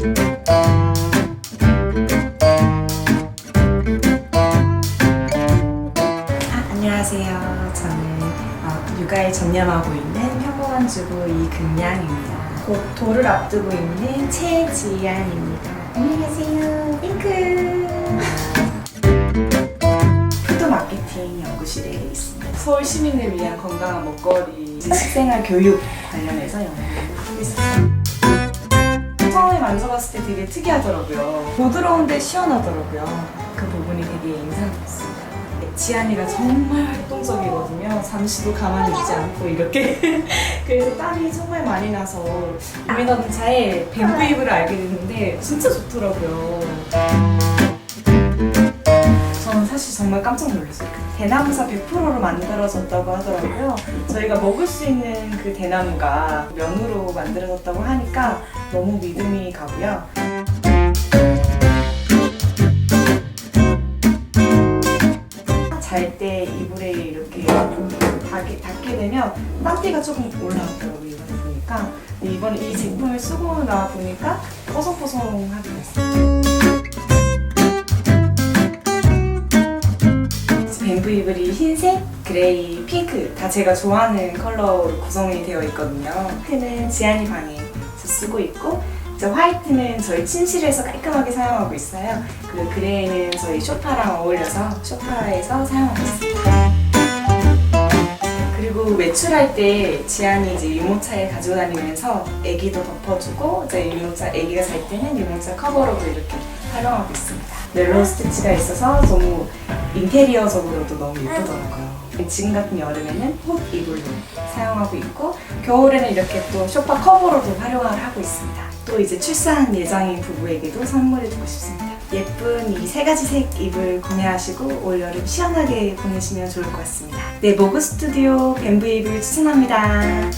아, 안녕하세요. 저는 어, 육아에 전념하고 있는 평범한 주부 이금양입니다. 곧 돌을 앞두고 있는 최지안입니다. 안녕하세요. 핑크. 푸드 마케팅 연구실에 있습니다. 서울 시민을 위한 건강한 먹거리 식생활 교육 관련해서 연구를 하고 있어요. 처음에 만져봤을 때 되게 특이하더라고요. 부드러운데 시원하더라고요. 그 부분이 되게 인상 깊습니다. 지안이가 정말 활동적이거든요. 잠시도 가만히 있지 않고 이렇게. 그래서 땀이 정말 많이 나서 유민언니 차에 뱀브입을 알게 됐는데 진짜 좋더라고요. 정말 깜짝 놀랐어요. 그 대나무사 100%로 만들어졌다고 하더라고요. 저희가 먹을 수 있는 그 대나무가 면으로 만들어졌다고 하니까 너무 믿음이 가고요. 잘 때 이불에 이렇게 닿게, 닿게 되면 땀띠가 조금 올라오더라고요. 이번에 보니까. 이번에 이 제품을 쓰고 나 보니까 뽀송뽀송하게 됐어요. 뱀브 이블이 흰색, 그레이, 핑크 다 제가 좋아하는 컬러로 구성이 되어 있거든요. 핑크는 지안이 방에서 쓰고 있고 이제 화이트는 저희 침실에서 깔끔하게 사용하고 있어요. 그리고 그레이는 저희 소파랑 어울려서 소파에서 사용하고 있습니다. 그리고 외출할 때 지안이 이제 유모차에 가지고 다니면서 애기도 덮어주고 이제 유모차 애기가 잘 때는 유모차 커버로도 이렇게 활용하고 있습니다. 멜로우 스티치가 있어서 너무 인테리어적으로도 너무 예쁘더라고요. 지금 같은 여름에는 옷 이불로 사용하고 있고 겨울에는 이렇게 또 쇼파 커버로도 활용을 하고 있습니다. 또 이제 출산 예정인 부부에게도 선물해주고 싶습니다. 예쁜 이 세 가지 색 이불 구매하시고 올 여름 시원하게 보내시면 좋을 것 같습니다. 네, 모그 스튜디오 뱀브 이불 추천합니다.